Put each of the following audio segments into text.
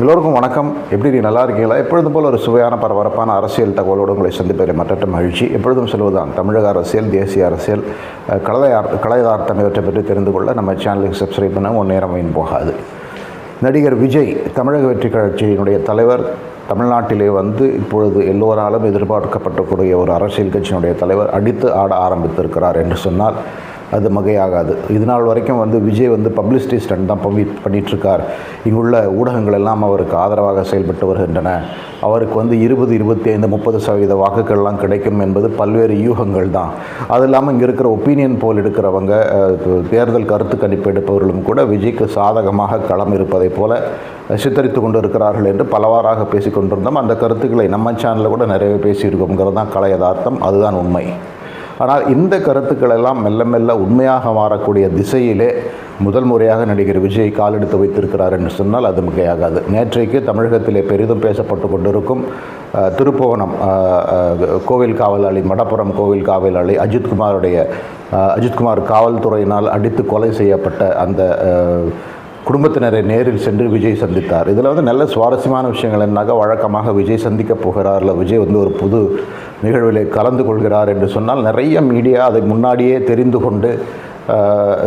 எல்லோருக்கும் வணக்கம். எப்படி நீ நல்லா இருக்கீங்களா? எப்பொழுதும் போல் ஒரு சுவையான பரபரப்பான அரசியல் தகவலோடு உங்களை சந்திப்பதில் மற்ற மகிழ்ச்சி. எப்பொழுதும் சொல்வதுதான் தமிழக அரசியல் தேசிய அரசியல் கலதார் கலையார் இவற்றை பற்றி தெரிந்து கொள்ள நம்ம சேனலுக்கு சப்ஸ்கிரைப் பண்ண ஒன் நேரம் வீண் போகாது. நடிகர் விஜய் தமிழக வெற்றி கட்சியினுடைய தலைவர் தமிழ்நாட்டிலே வந்து இப்பொழுது எல்லோராலும் எதிர்பார்க்கப்பட்டக்கூடிய ஒரு அரசியல் கட்சியினுடைய தலைவர் அடித்து ஆட ஆரம்பித்திருக்கிறார் என்று சொன்னால் அது மகையாகாது. இது நாள் வரைக்கும் வந்து விஜய் வந்து பப்ளிசிட்டி ஸ்டண்ட் தான் பண்ணி பண்ணிகிட்ருக்கார் இங்குள்ள ஊடகங்கள் எல்லாம் அவருக்கு ஆதரவாக செயல்பட்டு வருகின்றன. அவருக்கு வந்து இருபது இருபத்தி ஐந்து முப்பது சதவீத வாக்குகள்லாம் கிடைக்கும் என்பது பல்வேறு யூகங்கள் தான். அது இல்லாமல் இங்கே இருக்கிற ஒப்பீனியன் போல் எடுக்கிறவங்க தேர்தல் கருத்து கணிப்பு எடுப்பவர்களும் கூட விஜய்க்கு சாதகமாக களம் இருப்பதைப் போல சித்தரித்து கொண்டு இருக்கிறார்கள் என்று பலவாறாக பேசிக்கொண்டிருந்தோம் அந்த கருத்துக்களை நம்ம சேனலில் கூட நிறைய பேசியிருக்கோங்கிறது தான் கலை யதார்த்தம் அதுதான் உண்மை. ஆனால் இந்த கருத்துக்கள் எல்லாம் மெல்ல மெல்ல உண்மையாக மாறக்கூடிய திசையிலே முதல் முறையாக நடிகர் விஜய் காலெடுத்து வைத்திருக்கிறார் என்று சொன்னால் அது மிகையாகாது. நேற்றைக்கு தமிழகத்திலே பெரிதும் பேசப்பட்டு கொண்டிருக்கும் திருப்புவனம் கோவில் காவலாளி மடப்புறம் கோவில் காவலாளி அஜித்குமாருடைய அஜித்குமார் காவல்துறையினால் அடித்து கொலை செய்யப்பட்ட அந்த குடும்பத்தினரை நேரில் சென்று விஜய் சந்தித்தார். இதில் வந்து நல்ல சுவாரஸ்யமான விஷயங்கள். என்னாக வழக்கமாக விஜய் சந்திக்க போகிறார். இல்லை விஜய் வந்து ஒரு புது நிகழ்வில் கலந்து கொள்கிறார் என்று சொன்னால் நிறைய மீடியா அதை முன்னாடியே தெரிந்து கொண்டு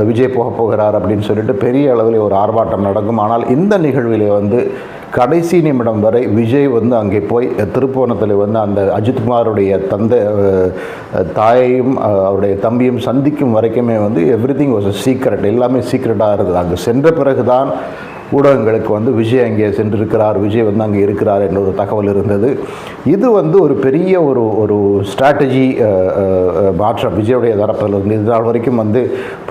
விஜய் போக போகிறார் அப்படின்னு சொல்லிட்டு பெரிய அளவில் ஒரு ஆர்ப்பாட்டம் நடக்கும். ஆனால் இந்த நிகழ்விலே வந்து கடைசி நிமிடம் வரை விஜய் வந்து அங்கே போய் திருப்போணத்தில் வந்து அந்த அஜித்குமாருடைய தந்தை தாயையும் அவருடைய தம்பியும் சந்திக்கும் வரைக்குமே வந்து எவ்ரி திங் வாஸ் சீக்ரெட் எல்லாமே சீக்ரெட்டாக இருந்தது. அங்கே சென்ற பிறகுதான் ஊடகங்களுக்கு வந்து விஜய் அங்கே சென்றிருக்கிறார் விஜய் வந்து அங்கே இருக்கிறார் என்ற ஒரு தகவல் இருந்தது. இது வந்து ஒரு பெரிய ஒரு ஒரு ஸ்ட்ராட்டஜி மாற்றம். விஜயுடைய தரப்பில் இருந்து இது நாள் வரைக்கும் வந்து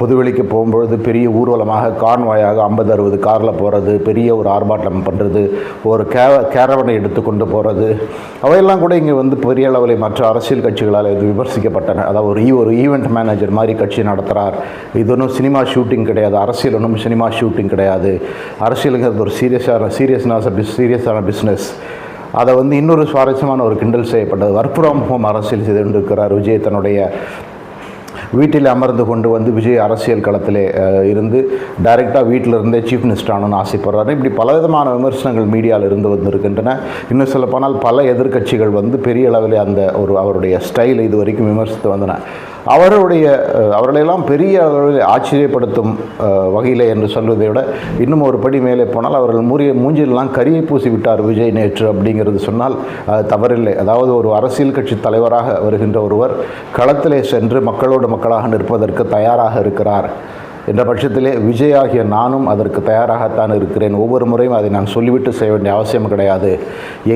பொதுவெளிக்கு போகும்பொழுது பெரிய ஊர்வலமாக கான்வாயாக ஐம்பது அறுபது காரில் போகிறது பெரிய ஒரு ஆர்ப்பாட்டம் பண்ணுறது ஒரு கே கேரவனை எடுத்துக்கொண்டு போகிறது அவையெல்லாம் கூட இங்கே வந்து பெரிய அளவில் மற்ற அரசியல் கட்சிகளால் இது விமர்சிக்கப்பட்டன. அதாவது ஒரு ஒரு ஈவெண்ட் மேனேஜர் மாதிரி கட்சி நடத்துகிறார் இது ஒன்றும் சினிமா ஷூட்டிங் கிடையாது. அரசியல் ஒன்றும் சினிமா ஷூட்டிங் கிடையாது. அரசியலுங்கிறது ஒரு சீரியஸான சீரியஸ்னாஸ் சீரியஸான பிஸ்னஸ் அதை வந்து இன்னொரு சுவாரஸ்யமான ஒரு கிண்டல் செய்யப்பட்டது. ஒர்க் ஃப்ரம் ஹோம் அரசியல் செய்து கொண்டிருக்கிறார் விஜய். தன்னுடைய வீட்டில் அமர்ந்து கொண்டு வந்து விஜய் அரசியல் களத்தில் இருந்து டைரெக்டாக வீட்டில் இருந்தே சீஃப் மினிஸ்டர் ஆகணும்னு ஆசைப்படுறாரு. இப்படி பலவிதமான விமர்சனங்கள் மீடியாவில் இருந்து வந்திருக்கின்றன. இன்னும் சொல்லப்போனால் பல எதிர்க்கட்சிகள் வந்து பெரிய அளவில் அந்த ஒரு அவருடைய ஸ்டைல் இது வரைக்கும் விமர்சித்து வந்தன. அவருடைய அவர்களையெல்லாம் பெரிய அளவில் ஆச்சரியப்படுத்தும் வகையில் வகையிலே என்று சொல்வதை விட இன்னும் ஒரு படி மேலே போனால் அவர்கள் மூரிய மூஞ்சிலெல்லாம் கரியை பூசி விட்டார் விஜய் நேற்று அப்படிங்கிறது சொன்னால் அது தவறில்லை. அதாவது ஒரு அரசியல் கட்சி தலைவராக வருகின்ற ஒருவர் களத்திலே சென்று மக்களோடு மக்களாக நிற்பதற்கு தயாராக இருக்கிறார். என்ற பட்சத்திலே விஜய் ஆகிய நானும் அதற்கு தயாராகத்தான் இருக்கிறேன். ஒவ்வொரு முறையும் அதை நான் சொல்லிவிட்டு செய்ய வேண்டிய அவசியம் கிடையாது.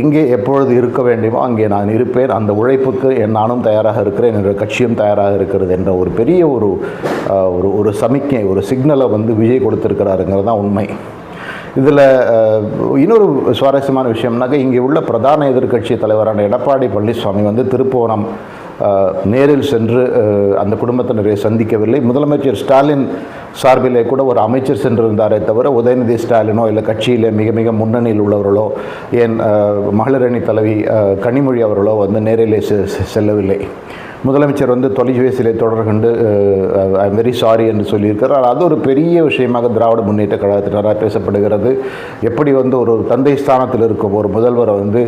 எங்கே எப்பொழுது இருக்க வேண்டுமோ அங்கே நான் இருப்பேன். அந்த உழைப்புக்கு என் நானும் தயாராக இருக்கிறேன். என்ற கட்சியும் தயாராக இருக்கிறது என்ற ஒரு பெரிய ஒரு ஒரு ஒரு சமிக்கை ஒரு சிக்னலை வந்து விஜய் கொடுத்துருக்கிறாருங்கிறது தான் உண்மை. இதில் இன்னொரு சுவாரஸ்யமான விஷயம்னாக்க இங்கே உள்ள பிரதான எதிர்க்கட்சி தலைவரான எடப்பாடி பழனிசாமி வந்து திருப்போணம் நேரில் சென்று அந்த குடும்பத்தினரை சந்திக்கவில்லை. முதலமைச்சர் ஸ்டாலின் சார்பிலே கூட ஒரு அமைச்சர் சென்றிருந்தாரே தவிர உதயநிதி ஸ்டாலினோ இல்லை கட்சியிலே மிக மிக முன்னணியில் உள்ளவர்களோ ஏன் மகளிரணி தலைவி கனிமொழி அவர்களோ வந்து நேரிலே செ- செல்லவில்லை. முதலமைச்சர் வந்து தொலைபேசியிலே தொடர்கண்டு ஐ எம் வெரி சாரி என்று சொல்லியிருக்கிறார். அது ஒரு பெரிய விஷயமாக திராவிட முன்னேற்ற கழகத்தினராக பேசப்படுகிறது. எப்படி வந்து ஒரு தந்தை ஸ்தானத்தில் இருக்கும் ஒரு முதல்வர் வந்து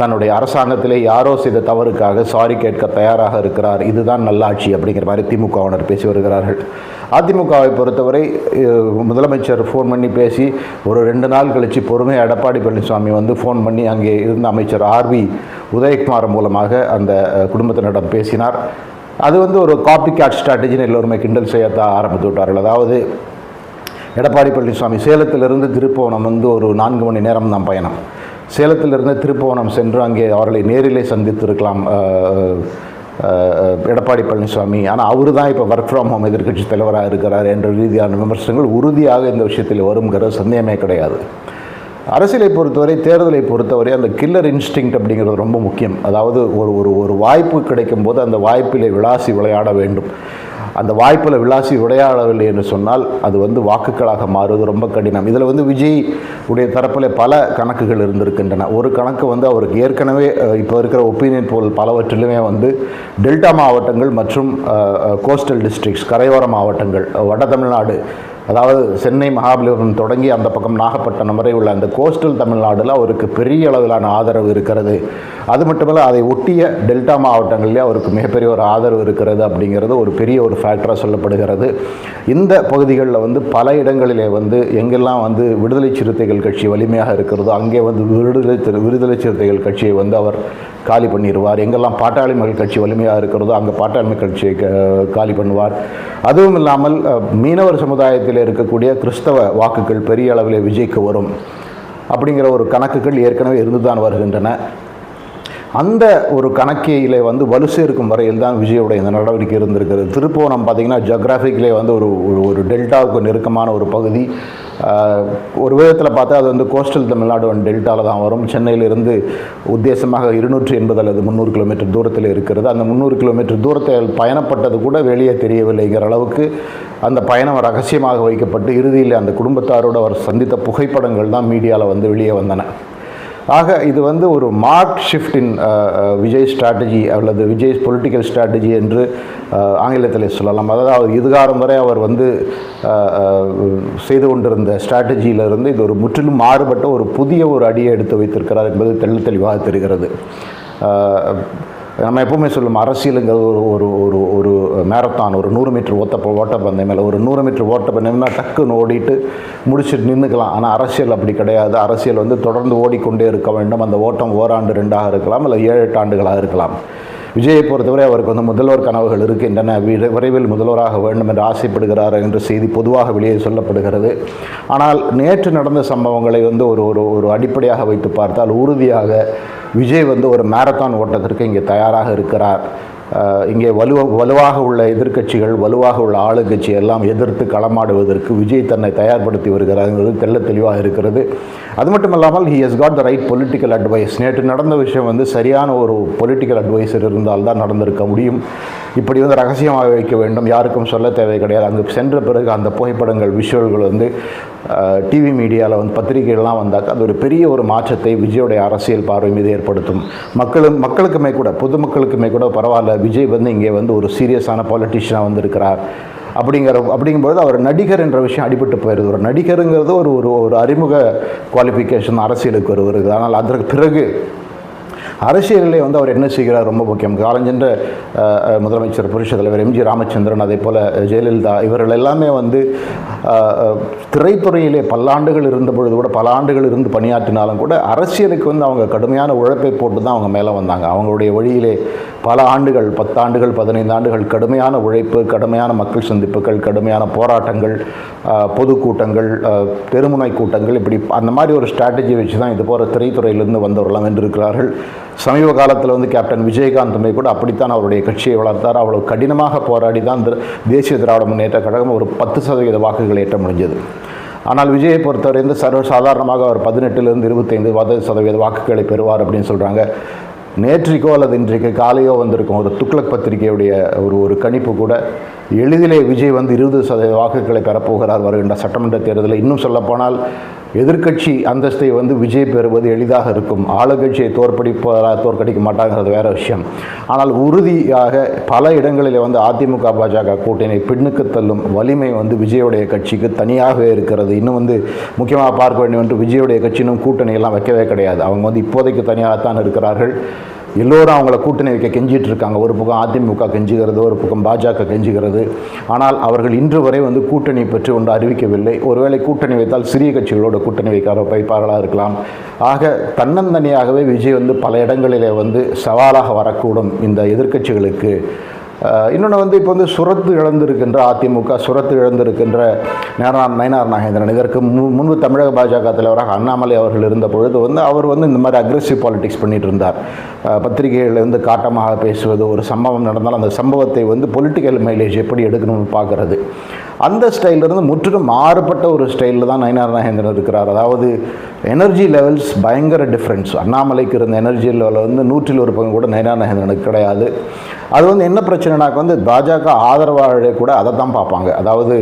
தன்னுடைய அரசாங்கத்திலே யாரோ செய்த தவறுக்காக சாரி கேட்க தயாராக இருக்கிறார். இதுதான் நல்லாட்சி அப்படிங்கிற மாதிரி திமுகவினர் பேசி வருகிறார்கள். அதிமுகவை பொறுத்தவரை முதலமைச்சர் ஃபோன் பண்ணி பேசி ஒரு ரெண்டு நாள் கழித்து பொறுமையாக எடப்பாடி பழனிசாமி வந்து ஃபோன் பண்ணி அங்கே இருந்த அமைச்சர் ஆர்வி உதயகுமார் மூலமாக அந்த குடும்பத்தினரிடம் பேசினார். அது வந்து ஒரு காப்பி கேட் ஸ்ட்ராட்டஜின்னு எல்லோருமே கிண்டல் செய்யத்தான் ஆரம்பித்து விட்டார்கள். அதாவது எடப்பாடி பழனிசாமி சேலத்திலிருந்து திருப்போணம் வந்து ஒரு நான்கு மணி நேரம் தான் பயணம். சேலத்திலிருந்து திருப்போணம் சென்று அங்கே அவர்களை நேரிலே சந்தித்திருக்கலாம் எடப்பாடி பழனிசாமி. ஆனால் அவர் தான் இப்போ ஒர்க் ஃப்ரம் ஹோம் எதிர்க்கட்சி தலைவராக இருக்கிறார் என்ற ரீதியான விமர்சனங்கள் உறுதியாக இந்த விஷயத்தில் வருங்கிற சந்தேகமே கிடையாது. அரசியலை பொறுத்தவரை தேர்தலை பொறுத்தவரை அந்த கில்லர் இன்ஸ்டிங் அப்படிங்கிறது ரொம்ப முக்கியம். அதாவது ஒரு ஒரு ஒரு வாய்ப்பு கிடைக்கும் போது அந்த வாய்ப்பிலே விளாசி விளையாட வேண்டும். அந்த வாய்ப்பில் விளாசி விளையாடவில்லை என்று சொன்னால் அது வந்து வாக்குகளாக மாறுவது ரொம்ப கடினம். இதில் வந்து விஜய் உடைய தரப்பில் பல கணக்குகள் இருந்திருக்கின்றன. ஒரு கணக்கு வந்து அவருக்கு ஏற்கனவே இப்போ இருக்கிற ஒப்பீனியன் போல் பலவற்றிலுமே வந்து டெல்டா மாவட்டங்கள் மற்றும் கோஸ்டல் டிஸ்ட்ரிக்ஸ் கரையோர மாவட்டங்கள் வட தமிழ்நாடு அதாவது சென்னை மகாபலிபுரம் தொடங்கி அந்த பக்கம் நாகப்பட்டினம் வரை உள்ள அந்த கோஸ்டல் தமிழ்நாடில் அவருக்கு பெரிய அளவிலான ஆதரவு இருக்கிறது. அது மட்டுமல்ல அதை ஒட்டிய டெல்டா மாவட்டங்களிலே அவருக்கு மிகப்பெரிய ஒரு ஆதரவு இருக்கிறது அப்படிங்கிறது ஒரு பெரிய ஒரு ஃபேக்டராக சொல்லப்படுகிறது. இந்த பகுதிகளில் வந்து பல இடங்களிலே வந்து எங்கெல்லாம் வந்து விடுதலை சிறுத்தைகள் கட்சி வலிமையாக இருக்கிறதோ அங்கே வந்து விடுதலை சிறு- விடுதலை சிறுத்தைகள் கட்சியை வந்து அவர் காலி பண்ணிடுவார். எங்கெல்லாம் பாட்டாளி மக்கள் கட்சி வலிமையாக இருக்கிறதோ அங்கே பாட்டாளி மக்கள் கட்சியை காலி பண்ணுவார். அதுவும் இல்லாமல் மீனவர் சமுதாயத்தில் இருக்கக்கூடிய கிறிஸ்தவ வாக்குகள் பெரிய அளவில் விஜய்க்கு வரும் அப்படிங்கிற ஒரு கணக்குகள் ஏற்கனவே இருந்துதான் வருகின்றன. அந்த ஒரு கணக்கிலே வந்து வலு சேர்க்கும் வரையில் தான் விஜயோடைய இந்த நடவடிக்கை இருந்திருக்கிறது. திருப்புவனம் பார்த்தீங்கன்னா ஜியோகிராஃபிக்கிலே வந்து ஒரு ஒரு- ஒரு டெல்டாவுக்கு நெருக்கமான ஒரு பகுதி. ஒரு விதத்தில் பார்த்தா அது வந்து கோஸ்டல் தமிழ்நாடு டெல்டாவில் தான் வரும். சென்னையிலிருந்து உத்தேசமாக இருநூற்றி எண்பது அல்லது முந்நூறு கிலோமீட்டர் தூரத்தில் இருக்கிறது. அந்த முந்நூறு கிலோமீட்டர் தூரத்தில் பயணப்பட்டது கூட வெளியே தெரியவில்லைங்கிற அளவுக்கு அந்த பயணம் ரகசியமாக வைக்கப்பட்டு இறுதியில் அந்த குடும்பத்தாரோடு அவர் சந்தித்த புகைப்படங்கள் தான் மீடியாவில் வந்து வெளியே வந்தன. ஆக இது வந்து ஒரு mark shift in Vijay strategy அல்லது விஜய் பொலிட்டிக்கல் ஸ்ட்ராட்டஜி என்று ஆங்கிலத்தில் சொல்லலாம். அதாவது இதுகாரம் வரை அவர் வந்து செய்து கொண்டிருந்த ஸ்ட்ராட்டஜியிலிருந்து இது ஒரு முற்றிலும் மாறுபட்ட ஒரு புதிய ஒரு அடியை எடுத்து வைத்திருக்கிறார் என்பது தெள்ள தெளிவாக தெரிகிறது. நம்ம எப்பவுமே சொல்லும் அரசியலுங்கிறது ஒரு ஒரு ஒரு ஒரு மேரத்தான் ஒரு நூறு மீட்டர் ஓட்ட ஓட்டப்பந்தயம் இல்லை ஒரு நூறு மீட்டர் ஓட்டப்பந்தயம்னா டக்குன்னு ஓடிட்டு முடிச்சுட்டு நின்றுக்கலாம் ஆனால் அரசியல் அப்படி கிடையாது. அரசியல் வந்து தொடர்ந்து ஓடிக்கொண்டே இருக்க வேண்டும். அந்த ஓட்டம் ஓராண்டு ரெண்டாக இருக்கலாம் இல்லை ஏழு எட்டு ஆண்டுகளாக இருக்கலாம். விஜயை பொறுத்தவரை அவருக்கு வந்து முதல்வர் கனவுகள் இருக்கின்றன. விரைவில் முதல்வராக வேண்டும் என்று ஆசைப்படுகிறார் என்ற செய்தி பொதுவாக வெளியே சொல்லப்படுகிறது. ஆனால் நேற்று நடந்த சம்பவங்களை வந்து ஒரு ஒரு ஒரு அடிப்படையாக வைத்து பார்த்தால் உறுதியாக விஜய் வந்து ஒரு மாரத்தான் ஓட்டத்திற்கு இங்கே தயாராக இருக்கிறார். இங்கே வலுவ வலுவாக உள்ள எதிர்க்கட்சிகள் வலுவாக உள்ள ஆளுங்கட்சி எல்லாம் எதிர்த்து களமாடுவதற்கு விஜய் தன்னை தயார்படுத்தி வருகிறாங்கிறது தெள்ள தெளிவாக இருக்கிறது. அது மட்டும் இல்லாமல் he has got the right political advice நேற்று நடந்த விஷயம் வந்து சரியான ஒரு பொலிட்டிக்கல் அட்வைசர் இருந்தால் தான் நடந்திருக்க முடியும். இப்படி வந்து ரகசியமாக வைக்க வேண்டும். யாருக்கும் சொல்ல தேவை கிடையாது. அங்கு சென்ற பிறகு அந்த புகைப்படங்கள் விஷுவல்கள் வந்து டிவி மீடியாவில் வந்து பத்திரிகைகள்லாம் வந்தாக்க அது ஒரு பெரிய ஒரு மாற்றத்தை விஜயோடைய அரசியல் பார்வை மீது ஏற்படுத்தும். மக்களும் மக்களுக்குமே கூட பொதுமக்களுக்குமே கூட பரவாயில்ல. விஜய் வந்து இங்கே வந்து ஒரு சீரியஸான பாலிட்டிஷியனாக வந்திருக்கிறார். அப்படிங்கிற அப்படிங்கும்போது அவர் நடிகர் என்ற விஷயம் அடிபட்டு போயிடுது ஒரு நடிகருங்கிறது ஒரு ஒரு ஒரு அறிமுக குவாலிஃபிகேஷன் அரசியலுக்கு ஒரு வருது ஆனால் அதற்கு பிறகு அரசியலிலே வந்து அவர் என்ன செய்கிறார் ரொம்ப முக்கியம். காலஞ்சென்ற முதலமைச்சர் புருஷ தலைவர் எம்ஜி ராமச்சந்திரன் அதே போல் ஜெயலலிதா இவர்கள் எல்லாமே வந்து திரைத்துறையிலே பல்லாண்டுகள் இருந்த பொழுது கூட பல ஆண்டுகள் இருந்து பணியாற்றினாலும் கூட அரசியலுக்கு வந்து அவங்க கடுமையான உழைப்பை போட்டு தான் அவங்க மேலே வந்தாங்க. அவங்களுடைய வழியிலே பல ஆண்டுகள் பத்தாண்டுகள் பதினைந்து ஆண்டுகள் கடுமையான உழைப்பு கடுமையான மக்கள் சந்திப்புகள் கடுமையான போராட்டங்கள் பொதுக்கூட்டங்கள் தெருமுனை கூட்டங்கள் இப்படி அந்த மாதிரி ஒரு ஸ்ட்ராட்டஜி வச்சு தான் இது போகிற திரைத்துறையிலிருந்து வந்தவர்களாம் வென்றிருக்கிறார்கள் சமீப காலத்தில் வந்து கேப்டன் விஜயகாந்துமே கூட அப்படித்தான் அவருடைய கட்சியை வளர்த்தார். அவ்வளவு கடினமாக போராடி தான் தேசிய திராவிட முன்னேற்ற கழகம் ஒரு பத்து சதவீத வாக்குகள் ஏற்ற முடிஞ்சது. ஆனால் விஜயை பொறுத்தவரை வந்து சர்வ சாதாரணமாக அவர் பதினெட்டுலேருந்து இருபத்தைந்து வத சதவீத வாக்குகளை பெறுவார் அப்படின்னு சொல்கிறாங்க நேற்றைக்கோ அல்லது இன்றைக்கு காலையோ வந்திருக்கும் ஒரு துக்ளக் பத்திரிகையுடைய ஒரு ஒரு கணிப்பு கூட எளிதிலே விஜய் வந்து இருபது சதவீத வாக்குகளை பெறப்போகிறார் வருகின்ற சட்டமன்ற தேர்தலில். இன்னும் சொல்லப்போனால் எதிர்க்கட்சி அந்தஸ்தை வந்து விஜய் பெறுவது எளிதாக இருக்கும். ஆளுங்கட்சியை தோற்கடிப்பதா தோற்கடிக்க மாட்டாங்கிறது வேற விஷயம். ஆனால் உறுதியாக பல இடங்களில் வந்து அதிமுக பாஜக கூட்டணி பின்னுக்கு தள்ளும் வலிமை வந்து விஜயோடைய கட்சிக்கு தனியாகவே இருக்கிறது. இன்னும் வந்து முக்கியமாக பார்க்க வேண்டும் என்று விஜயோடைய கட்சியினும் கூட்டணி எல்லாம் வைக்கவே கிடையாது. அவங்க வந்து இப்போதைக்கு தனியாகத்தான் இருக்கிறார்கள். எல்லோரும் அவங்கள கூட்டணி வைக்க கெஞ்சிட்டு இருக்காங்க ஒரு பக்கம் அதிமுக கெஞ்சுகிறது ஒரு பக்கம் பாஜக கெஞ்சுகிறது. ஆனால் அவர்கள் இன்று வரை வந்து கூட்டணி பற்றி ஒன்று அறிவிக்கவில்லை. ஒருவேளை கூட்டணி வைத்தால் சிறிய கட்சிகளோட கூட்டணி வைக்க வைப்பார்களாக இருக்கலாம். ஆக தன்னந்தனியாகவே விஜய் வந்து பல இடங்களிலே வந்து சவாலாக வரக்கூடும் இந்த எதிர்க்கட்சிகளுக்கு. இன்னொன்று வந்து இப்போ வந்து சுரத்து இழந்திருக்கின்ற அதிமுக சுரத்து இழந்திருக்கின்ற நேரா நயனார் நாகேந்திரன். இதற்கு மு- முன்பு தமிழக பாஜக தலைவராக அண்ணாமலை அவர்கள் இருந்த பொழுது வந்து அவர் வந்து இந்த மாதிரி அக்ரெசிவ் பாலிடிக்ஸ் பண்ணிட்டு இருந்தார். பத்திரிகைகளில் வந்து காட்டமாக பேசுவது ஒரு சம்பவம் நடந்தாலும் அந்த சம்பவத்தை வந்து பொலிட்டிக்கல் மைலேஜ் எப்படி எடுக்கணும்னு பார்க்கறது. அந்த ஸ்டைலிருந்து முற்றிலும் மாறுபட்ட ஒரு ஸ்டைலில் தான் நயனார் நாகேந்திரன் இருக்கிறார். அதாவது எனர்ஜி லெவல்ஸ் பயங்கர டிஃப்ரென்ஸ் அண்ணாமலைக்கு இருந்த எனர்ஜி லெவலில் வந்து நூற்றில் ஒரு பங்கு கூட நயனார் நாகேந்திரனுக்கு கிடையாது. அது வந்து என்ன பிரச்சனை பிரச்சனைனாக்கு வந்து பாஜக ஆதரவாளர்களே கூட அதை தான் பார்ப்பாங்க. அதாவது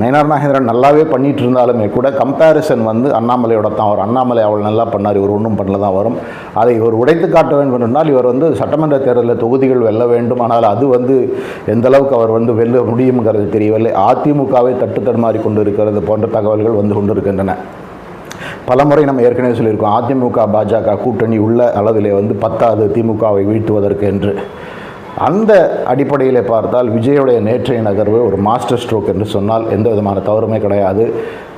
நயனார் நாகேந்திரன் நல்லாவே பண்ணிட்டு இருந்தாலுமே கூட கம்பேரிசன் வந்து அண்ணாமலையோட தான் வரும். அண்ணாமலை அவள் நல்லா பண்ணார் இவர் ஒன்றும் பண்ணல தான் வரும். அதை இவர் உடைத்து காட்ட வேண்டும் என்றால் இவர் வந்து சட்டமன்ற தேர்தலில் தொகுதிகள் வெல்ல வேண்டும். ஆனால் அது வந்து எந்த அளவுக்கு அவர் வந்து வெல்ல முடியுங்கிறது தெரியவில்லை. அதிமுகவை தட்டு தடுமாறி கொண்டு இருக்கிறது போன்ற தகவல்கள் வந்து கொண்டிருக்கின்றன. பலமுறை நம்ம ஏற்கனவே சொல்லியிருக்கோம் அதிமுக பாஜக கூட்டணி உள்ள அளவிலே வந்து பத்தாவது திமுகவை வீழ்த்துவதற்கு என்று. அந்த அடிப்படையில் பார்த்தால் விஜயுடைய நேற்றைய நகர்வு ஒரு மாஸ்டர் ஸ்ட்ரோக் என்று சொன்னால் எந்த விதமான தவறுமே கிடையாது.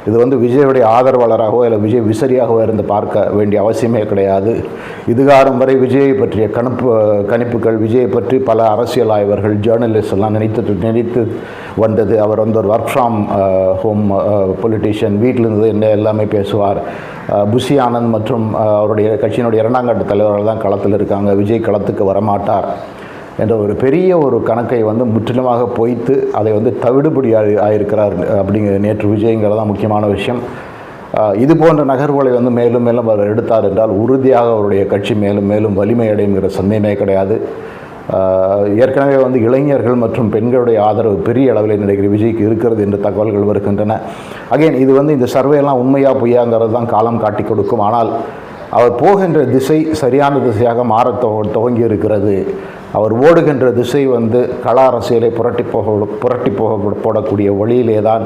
இது வந்து விஜயுடைய ஆதரவாளராகவோ இல்லை விஜய் விசரியாகவோ இருந்து பார்க்க வேண்டிய அவசியமே கிடையாது. இதுகாரம் வரை விஜயை பற்றிய கணிப்பு கணிப்புகள் விஜயை பற்றி பல அரசியல் ஆய்வர்கள் ஜேர்னலிஸ்ட் எல்லாம் நினைத்து நினைத்து வந்தது. அவர் வந்து ஒரு ஒர்க் ஃப்ரம் ஹோம் பொலிட்டிஷியன் வீட்டிலிருந்து என்ன எல்லாமே பேசுவார். புஷி ஆனந்த் மற்றும் அவருடைய கட்சியினுடைய இரண்டாம் கட்ட தலைவர்கள் தான் களத்தில் இருக்காங்க. விஜய் களத்துக்கு வரமாட்டார். என்ற ஒரு பெரிய ஒரு கணக்கை வந்து முற்றிலுமாக பொய்த்து அதை வந்து தவிடுபடி ஆயிருக்கிறார் அப்படிங்கிற நேற்று விஜய்ங்கிறது தான் முக்கியமான விஷயம். இது போன்ற நகர்வுகளை வந்து மேலும் மேலும் அவர் எடுத்தார் என்றால் உறுதியாக அவருடைய கட்சி மேலும் மேலும் வலிமையடையுங்கிற சந்தேகமே கிடையாது. ஏற்கனவே வந்து இளைஞர்கள் மற்றும் பெண்களுடைய ஆதரவு பெரிய அளவில் நடிகர் விஜய்க்கு இருக்கிறது என்று தகவல்கள் வருகின்றன. அகைன் இது வந்து இந்த சர்வேலாம் உண்மையா பொய்யாங்கிறது தான் காலம் காட்டி கொடுக்கும். ஆனால் அவர் போகின்ற திசை சரியான திசையாக மாற துவங்கி இருக்கிறது அவர் ஓடுகின்ற திசை வந்து கள அரசியலை புரட்டி போக புரட்டி போக போடக்கூடிய வழியிலே தான்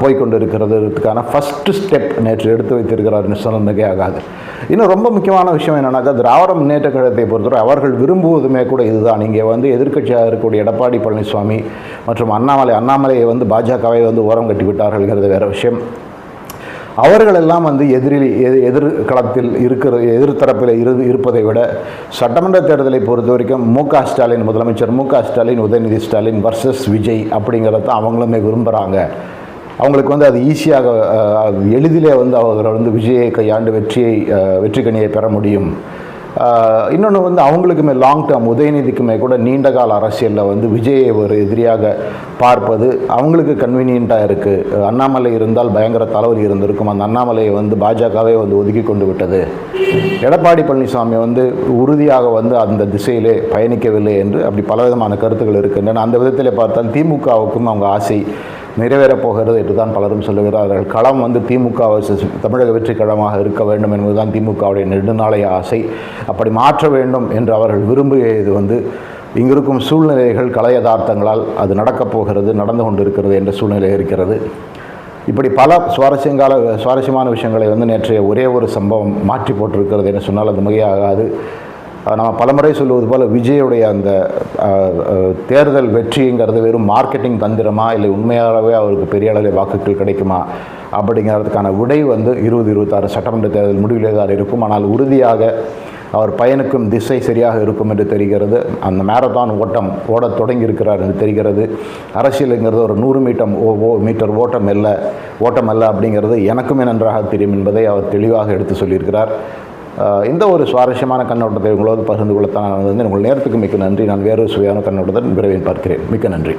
போய்கொண்டிருக்கிறதுக்கான ஃபஸ்ட்டு ஸ்டெப் நேற்று எடுத்து வைத்திருக்கிறார் என்று சொன்ன மிகையாகாது இன்னும் ரொம்ப முக்கியமான விஷயம் என்னன்னாக்கா திராவிட முன்னேற்ற கழகத்தை பொறுத்தவரை அவர்கள் விரும்புவதுமே கூட இதுதான். இங்கே வந்து எதிர்க்கட்சியாக இருக்கக்கூடிய எடப்பாடி பழனிசாமி மற்றும் அண்ணாமலை அண்ணாமலையை வந்து பாஜகவை வந்து ஓரம் கட்டிவிட்டார்கள்ங்கிறது வேறு வேற விஷயம். அவர்களெல்லாம் வந்து எதிரில் எதிர் எதிர்களத்தில் இருக்கிற எதிர்த்தரப்பில் இரு இருப்பதை விட சட்டமன்ற தேர்தலை பொறுத்த வரைக்கும் மு க ஸ்டாலின் முதலமைச்சர் மு க ஸ்டாலின் உதயநிதி ஸ்டாலின் வர்சஸ் விஜய் அப்படிங்கிறத தான் அவங்களுமே விரும்புகிறாங்க அவங்களுக்கு வந்து அது ஈஸியாக எளிதிலே வந்து அவர் வந்து விஜயை கையாண்டு வெற்றியை வெற்றி கனியை பெற முடியும். இன்னொன்று வந்து அவங்களுக்குமே லாங் டேர்ம் உதயநிதிக்குமே கூட நீண்ட கால அரசியலில் வந்து விஜயை ஒரு எதிரியாக பார்ப்பது அவங்களுக்கு கன்வீனியண்ட்டாக இருக்குது அண்ணாமலை இருந்தால் பயங்கர தலைவலி இருந்திருக்கும். அந்த அண்ணாமலையை வந்து பாஜகவே வந்து ஒதுக்கி கொண்டு விட்டது. எடப்பாடி பழனிசாமி வந்து உறுதியாக வந்து அந்த திசையிலே பயணிக்கவில்லை என்று அப்படி பலவிதமான கருத்துக்கள் இருக்கின்றன. அந்த விதத்திலே பார்த்தால் திமுகவுக்கும் அவங்க ஆசை நிறைவேறப் போகிறது என்று தான் பலரும் சொல்லுகிறார்கள். களம் வந்து திமுக தமிழக வெற்றி களமாக இருக்க வேண்டும் என்பதுதான் திமுகவுடைய நெடுநாளைய ஆசை. அப்படி மாற்ற வேண்டும் என்று அவர்கள் விரும்புகிறது வந்து இங்கிருக்கும் சூழ்நிலைகள் கலை யதார்த்தங்களால் அது நடக்கப் போகிறது நடந்து கொண்டிருக்கிறது என்ற சூழ்நிலை இருக்கிறது. இப்படி பல சுவாரஸ்யங்கால சுவாரஸ்யமான விஷயங்களை வந்து நேற்றைய ஒரே ஒரு சம்பவம் மாற்றி போட்டிருக்கிறது என்று சொன்னால் அது மிகையாகாது. நம்ம பலமுறை சொல்லுவது போல் விஜயுடைய அந்த தேர்தல் வெற்றிங்கிறது வெறும் மார்க்கெட்டிங் தந்திரமா? இல்லை உண்மையாகவே அவருக்கு பெரிய அளவில் வாக்குகள் கிடைக்குமா? அப்படிங்கிறதுக்கான விடை வந்து இருபது இருபத்தாறு சட்டமன்ற தேர்தல் முடிவிலே தான் இருக்கும். ஆனால் உறுதியாக அவர் பயனுக்கும் திசை சரியாக இருக்கும் என்று தெரிகிறது. அந்த மேரத்தான் ஓட்டம் ஓடத் தொடங்கி இருக்கிறார் என்று தெரிகிறது. அரசியலுங்கிறது ஒரு நூறு மீட்டம் ஓ ஓ மீட்டர் ஓட்டம் அல்ல. ஓட்டம் அல்ல அப்படிங்கிறது எனக்குமே நன்றாக தெரியும் என்பதை அவர் தெளிவாக எடுத்து சொல்லியிருக்கிறார். இந்த ஒரு சுவாரஸ்யமான கண்ணோட்டத்தை உங்களோடு பகிர்ந்து கொள்ளத்தான் நான் வந்து உங்கள் நேரத்துக்கு மிக்க நன்றி. நான் வேறு சுவையான கண்ணோட்டத்தை விரைவில் பார்க்கிறேன். மிக்க நன்றி.